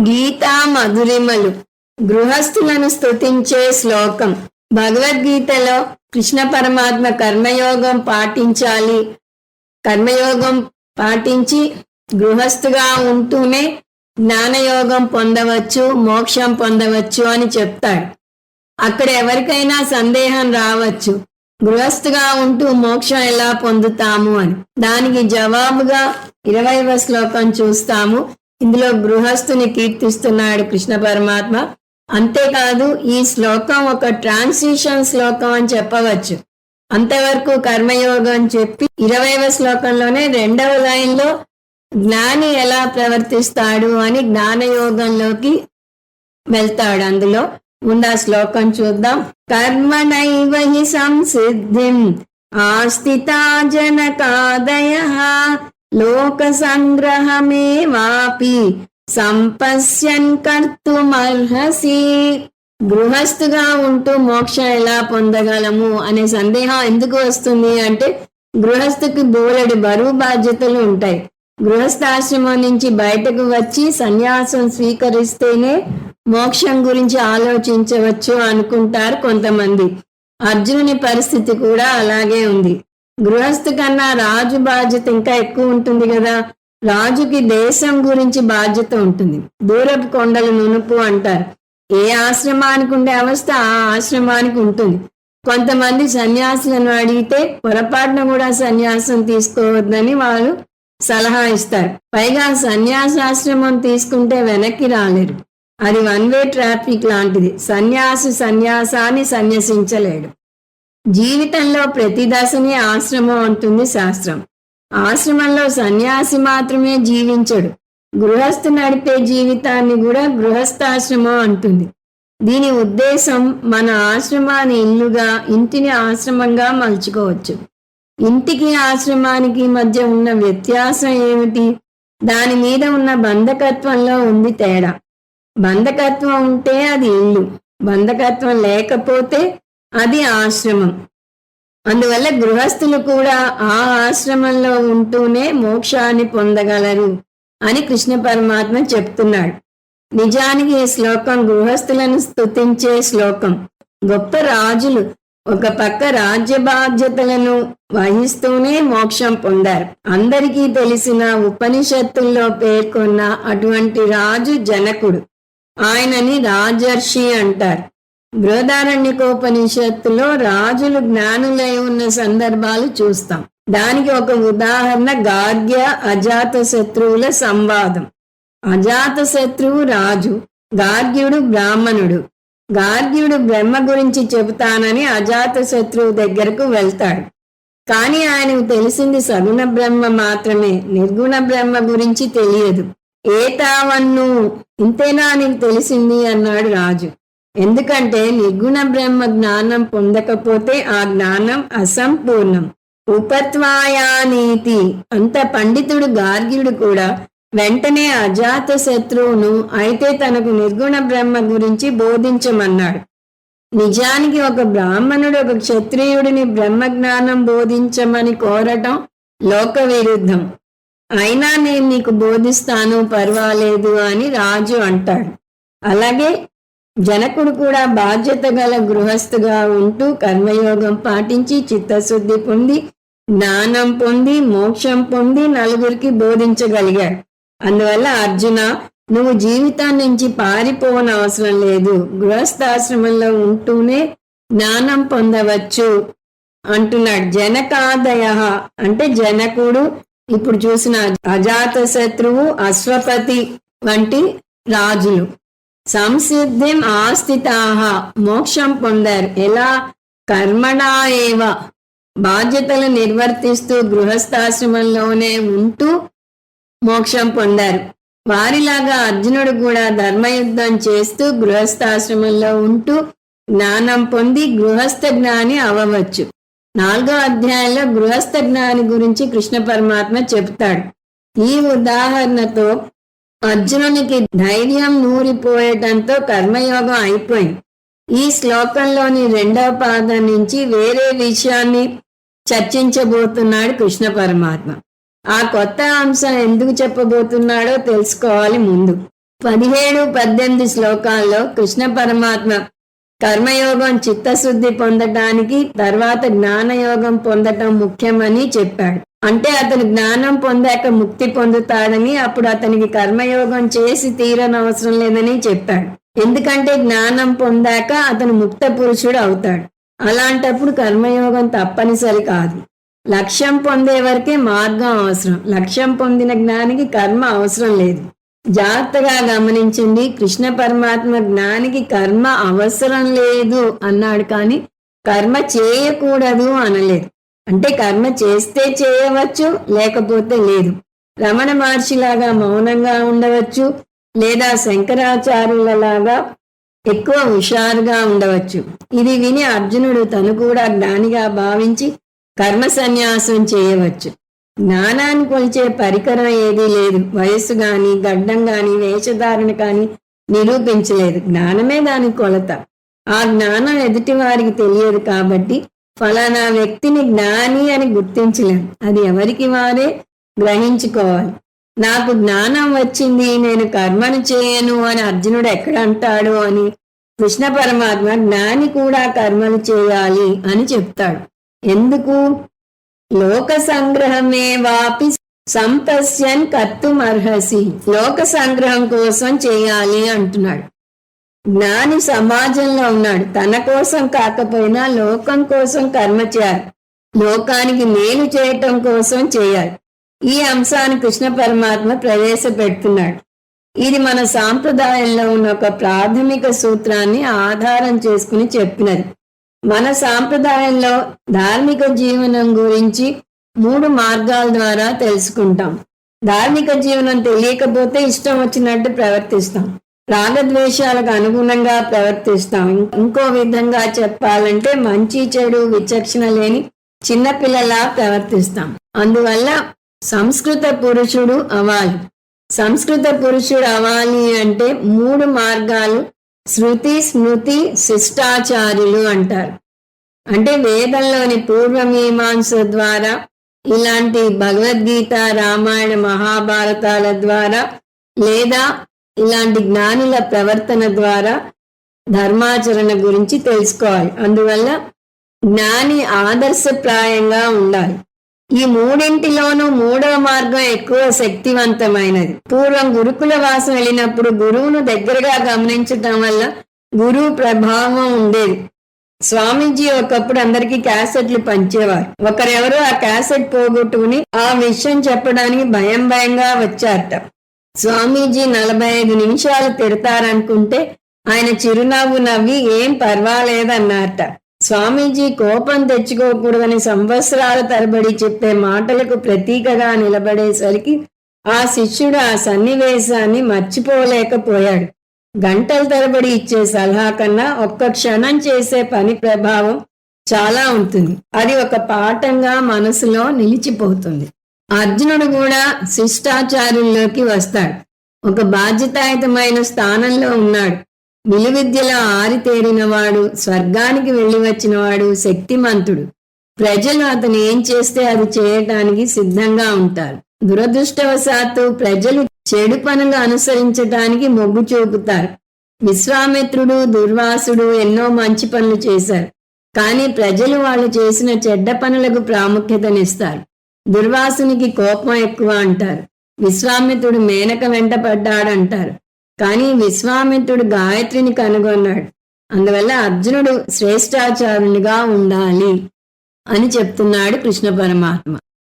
గీతా మధురిమలు. గృహస్థులను స్తుతించే శ్లోకం. భగవద్గీతలో కృష్ణ పరమాత్మ కర్మయోగం పాటించాలి. కర్మయోగం పాటించి గృహస్థుగా ఉంటూనే జ్ఞానయోగం పొందవచ్చు మోక్షం పొందవచ్చు అని చెప్తాడు. అక్కడ ఎవరికైనా సందేహం రావచ్చు. గృహస్థుగా ఉంటూ మోక్షం ఎలా పొందుతాము అని. దానికి జవాబుగా ఇరవైవ శ్లోకం చూస్తాము. ఇందులో గృహస్థుని కీర్తిస్తున్నాడు కృష్ణ పరమాత్మ. అంతేకాదు ఈ శ్లోకం ఒక ట్రాన్సిషన్ శ్లోకం అని చెప్పవచ్చు. అంతవరకు కర్మయోగం చెప్పి ఇరవైవ శ్లోకంలోనే రెండవ లైన్లో జ్ఞాని ఎలా ప్రవర్తిస్తాడు అని జ్ఞానయోగంలోకి వెళ్తాడు అందులో. ముందు ఆ శ్లోకం చూద్దాం. కర్మణైవ హి సంసిద్ధిం. ఆస్థితా జనకాదయ. లోక సంగ్రహమేవాపి సంపశ్యన్ కర్తుమర్హసి. గృహస్థుగా ఉంటూ మోక్షం ఎలా పొందగలము అనే సందేహం ఎందుకు వస్తుంది అంటే గృహస్థుకి బోలెడు బరువు బాధ్యతలు ఉంటాయి. గృహస్థాశ్రమం నుంచి బయటకు వచ్చి సన్యాసం స్వీకరిస్తేనే మోక్షం గురించి ఆలోచించవచ్చు అనుకుంటారు కొంతమంది. అర్జునుని పరిస్థితి కూడా అలాగే ఉంది. గృహస్థు కన్నా రాజు బాధ్యత ఇంకా ఎక్కువ ఉంటుంది కదా. రాజుకి దేశం గురించి బాధ్యత ఉంటుంది. దూరపు కొండలు నునుపు అంటారు. ఏ ఆశ్రమానికి ఉండే అవస్థ ఆ ఆశ్రమానికి ఉంటుంది. కొంతమంది సన్యాసులను అడిగితే పొరపాటున కూడా సన్యాసం తీసుకోవద్దని వాళ్ళు సలహా ఇస్తారు. పైగా సన్యాసాశ్రమం తీసుకుంటే వెనక్కి రాలేరు. అది వన్ వే ట్రాఫిక్ లాంటిది. సన్యాసి సన్యాసాన్ని సన్యసించలేడు. జీవితంలో ప్రతి దశని ఆశ్రమం అంటుంది శాస్త్రం. ఆశ్రమంలో సన్యాసి మాత్రమే జీవించడు. గృహస్థు నడిపే జీవితాన్ని కూడా గృహస్థాశ్రమం అంటుంది. దీని ఉద్దేశం మన ఆశ్రమాన్ని ఇల్లుగా ఇంటిని ఆశ్రమంగా మలుచుకోవచ్చు. ఇంటికి ఆశ్రమానికి మధ్య ఉన్న వ్యత్యాసం ఏమిటి? దాని మీద ఉన్న బంధకత్వంలో ఉంది తేడా. బంధకత్వం ఉంటే అది ఇల్లు. బంధకత్వం లేకపోతే అది ఆశ్రమం. అందువల్ల గృహస్థులు కూడా ఆ ఆశ్రమంలో ఉంటూనే మోక్షాన్ని పొందగలరు అని కృష్ణ పరమాత్మ చెప్తున్నాడు. నిజానికి ఈ శ్లోకం గృహస్థులను స్తుతించే శ్లోకం. గొప్ప రాజులు ఒక పక్క రాజ్య బాధ్యతలను వహిస్తూనే మోక్షం పొందారు. అందరికీ తెలిసిన ఉపనిషత్తుల్లో పేర్కొన్న అటువంటి రాజు జనకుడు. ఆయనని రాజర్షి అంటారు. బృహదారణ్యకోపనిషత్తులో రాజులు జ్ఞానులై ఉన్న సందర్భాలు చూస్తాం. దానికి ఒక ఉదాహరణ గార్గ్య అజాత శత్రువుల సంవాదం. అజాత శత్రువు రాజు గార్గ్యుడు బ్రాహ్మణుడు. గార్గ్యుడు బ్రహ్మ గురించి చెబుతానని అజాత శత్రువు దగ్గరకు వెళ్తాడు. కానీ ఆయనకు తెలిసింది సగుణ బ్రహ్మ మాత్రమే నిర్గుణ బ్రహ్మ గురించి తెలియదు. ఏతావన్ను ఇంతేనా నీకు తెలిసింది? అన్నాడు రాజు. ఎందుకంటే నిర్గుణ బ్రహ్మ జ్ఞానం పొందకపోతే ఆ జ్ఞానం అసంపూర్ణం. ఉపత్వాయానీతి. అంత పండితుడు గార్గ్యుడు కూడా వెంటనే అజాత శత్రువును అయితే తనకు నిర్గుణ బ్రహ్మ గురించి బోధించమన్నాడు. నిజానికి ఒక బ్రాహ్మణుడు ఒక క్షత్రియుడిని బ్రహ్మ జ్ఞానం బోధించమని కోరటం లోక విరుద్ధం. అయినా నేను నీకు బోధిస్తాను పర్వాలేదు అని రాజు అంటాడు. అలాగే జనకుడు కూడా బాధ్యత గల గృహస్థుగా ఉంటూ కర్మయోగం పాటించి చిత్తశుద్ధి పొంది జ్ఞానం పొంది మోక్షం పొంది నలుగురికి బోధించగలిగాడు. అందువల్ల అర్జున నువ్వు జీవితం నుంచి పారిపోవన అవసరం లేదు. గృహస్థాశ్రమంలో ఉంటూనే జ్ఞానం పొందవచ్చు అంటున్నాడు. జనకాదయ అంటే జనకుడు ఇప్పుడు చూసిన అజాత శత్రువు అశ్వపతి వంటి రాజులు. సంసిద్ధిం ఆస్థితాహ మోక్షం పొందారు. ఎలా? కర్మణా ఏవ. బాధ్యతలు నిర్వర్తిస్తూ గృహస్థాశ్రమంలోనే ఉంటూ మోక్షం పొందారు. వారిలాగా అర్జునుడు కూడా ధర్మయుద్ధం చేస్తూ గృహస్థాశ్రమంలో ఉంటూ జ్ఞానం పొంది గృహస్థ జ్ఞాని అవ్వవచ్చు నాలుగో అధ్యాయంలో గృహస్థ జ్ఞాని గురించి కృష్ణ పరమాత్మ చెప్తాడు ఈ ఉదాహరణతో అర్జునునికి ధైర్యం నూరిపోయటంతో కర్మయోగం అయిపోయింది. ఈ శ్లోకంలోని రెండవ పాదం నుంచి వేరే విషయాన్ని చర్చించబోతున్నాడు కృష్ణ పరమాత్మ. ఆ కొత్త అంశం ఎందుకు చెప్పబోతున్నాడో తెలుసుకోవాలి ముందు. పదిహేడు పద్దెనిమిది శ్లోకాల్లో కృష్ణ పరమాత్మ కర్మయోగం చిత్తశుద్ధి పొందటానికి తర్వాత జ్ఞానయోగం పొందటం ముఖ్యమని చెప్పాడు. అంటే అతను జ్ఞానం పొందాక ముక్తి పొందుతాడని అప్పుడు అతనికి కర్మయోగం చేసి తీరనవసరం లేదని చెప్పాడు. ఎందుకంటే జ్ఞానం పొందాక అతను ముక్త పురుషుడు అవుతాడు. అలాంటప్పుడు కర్మయోగం తప్పనిసరి కాదు. లక్ష్యం పొందే వరకే మార్గం అవసరం. లక్ష్యం పొందిన జ్ఞానికి కర్మ అవసరం లేదు. జాగ్రత్తగా గమనించండి కృష్ణ పరమాత్మ జ్ఞానికి కర్మ అవసరం లేదు అన్నాడు కానీ కర్మ చేయకూడదు అనలేదు. అంటే కర్మ చేస్తే చేయవచ్చు లేకపోతే లేదు. రమణ మహర్షిలాగా మౌనంగా ఉండవచ్చు లేదా శంకరాచార్యులలాగా ఎక్కువ హుషారుగా ఉండవచ్చు. ఇది విని అర్జునుడు తను కూడా జ్ఞానిగా భావించి కర్మ సన్యాసం చేయవచ్చు. జ్ఞానాన్ని కొలిచే పరికరం ఏదీ లేదు. వయస్సు గాని గడ్డం గాని వేషధారణ కాని నిరూపించలేదు. జ్ఞానమే దాని కొలత. ఆ జ్ఞానం ఎదుటి వారికి తెలియదు కాబట్టి ఫలానా వ్యక్తిని జ్ఞాని అని గుర్తించలేం. అది ఎవరికి వారే? గ్రహించుకోవాలి. నాకు జ్ఞానం వచ్చింది నేను కర్మను చేయను అని అర్జునుడు ఎక్కడ అంటాడు అని కృష్ణ పరమాత్మ జ్ఞాని కూడా కర్మలు చేయాలి అని చెప్తాడు. ఎందుకు? లోక సంగ్రహమే వాపి సంపస్యన్ కర్తుమర్హసి. లోక సంగ్రహం కోసం చేయాలి అంటున్నాడు. జ్ఞాని సమాజంలో ఉన్నాడు. తన కోసం కాకపోయినా లోకం కోసం కర్మ చేయాలి. లోకానికి మేలు చేయటం కోసం చేయాలి. ఈ అంశాన్ని కృష్ణ పరమాత్మ ప్రవేశపెడుతున్నాడు. ఇది మన సాంప్రదాయంలో ఉన్న ఒక ప్రాథమిక సూత్రాన్ని ఆధారం చేసుకుని చెప్పినది. మన సాంప్రదాయంలో ధార్మిక జీవనం గురించి మూడు మార్గాల ద్వారా తెలుసుకుంటాం. ధార్మిక జీవనం తెలియకపోతే ఇష్టం వచ్చినట్టు ప్రవర్తిస్తాం. రాగద్వేషాలకు అనుగుణంగా ప్రవర్తిస్తాం. ఇంకో విధంగా చెప్పాలంటే మంచి చెడు విచక్షణ లేని చిన్నపిల్లలా ప్రవర్తిస్తాం. అందువల్ల సంస్కృత పురుషుడు అవాలి సంస్కృత పురుషుడు అవాలి అంటే మూడు మార్గాలు శృతి స్మృతి శిష్టాచార్యులు అంటారు. అంటే వేదంలోని పూర్వమీమాంస ద్వారా ఇలాంటి భగవద్గీత రామాయణ మహాభారతాల ద్వారా లేదా ఇలాంటి జ్ఞానుల ప్రవర్తన ద్వారా ధర్మాచరణ గురించి తెలుసుకోవాలి. అందువల్ల జ్ఞాని ఆదర్శప్రాయంగా ఉండాలి. ఈ మూడింటిలోనూ మూడవ మార్గం ఎక్కువ శక్తివంతమైనది. పూర్వం గురుకుల వాసం వెళ్ళినప్పుడు గురువును దగ్గరగా గమనించటం వల్ల గురువు ప్రభావం ఉండేది. స్వామీజీ ఒకప్పుడు అందరికీ క్యాసెట్లు పంచేవారు. ఒకరెవరో ఆ క్యాసెట్ పోగొట్టుకుని ఆ విషయం చెప్పడానికి భయం భయంగా వచ్చారట. స్వామీజీ నలభై ఐదు నిమిషాలు తిడతారనుకుంటే ఆయన చిరునవ్వు నవ్వి ఏం పర్వాలేదన్నారట. స్వామీజీ కోపం తెచ్చుకోకూడదని సంవత్సరాల తరబడి చెప్పే మాటలకు ప్రతీకగా నిలబడేసరికి ఆ శిష్యుడు ఆ సన్నివేశాన్ని మర్చిపోలేకపోయాడు. గంటల తరబడి ఇచ్చే సలహా కన్నా ఒక్క క్షణం చేసే పని ప్రభావం చాలా ఉంటుంది. అది ఒక పాఠంగా మనసులో నిలిచిపోతుంది. అర్జునుడు కూడా శిష్టాచార్యుల్లోకి వస్తాడు. ఒక బాధ్యతాయుతమైన స్థానంలో ఉన్నాడు. విలువిద్యలో ఆరితేరినవాడు స్వర్గానికి వెళ్ళి వచ్చినవాడు శక్తిమంతుడు. ప్రజలు అతను ఏం చేస్తే అది చేయటానికి సిద్ధంగా ఉంటారు. దురదృష్టవశాత్తు ప్రజలు చెడు పనులు అనుసరించటానికి మొగ్గు చూపుతారు. విశ్వామిత్రుడు దుర్వాసుడు ఎన్నో మంచి పనులు చేశారు. కానీ ప్రజలు వాళ్ళు చేసిన చెడ్డ పనులకు ప్రాముఖ్యతనిస్తారు. దుర్వాసునికి కోపం ఎక్కువ అంటారు. విశ్వామిత్రుడు మేనక వెంట పడ్డాడంటారు. కానీ విశ్వామిత్రుడు గాయత్రిని కనుగొన్నాడు. అందువల్ల అర్జునుడు శ్రేష్టాచారునిగా ఉండాలి అని చెప్తున్నాడు కృష్ణ పరమాత్మ.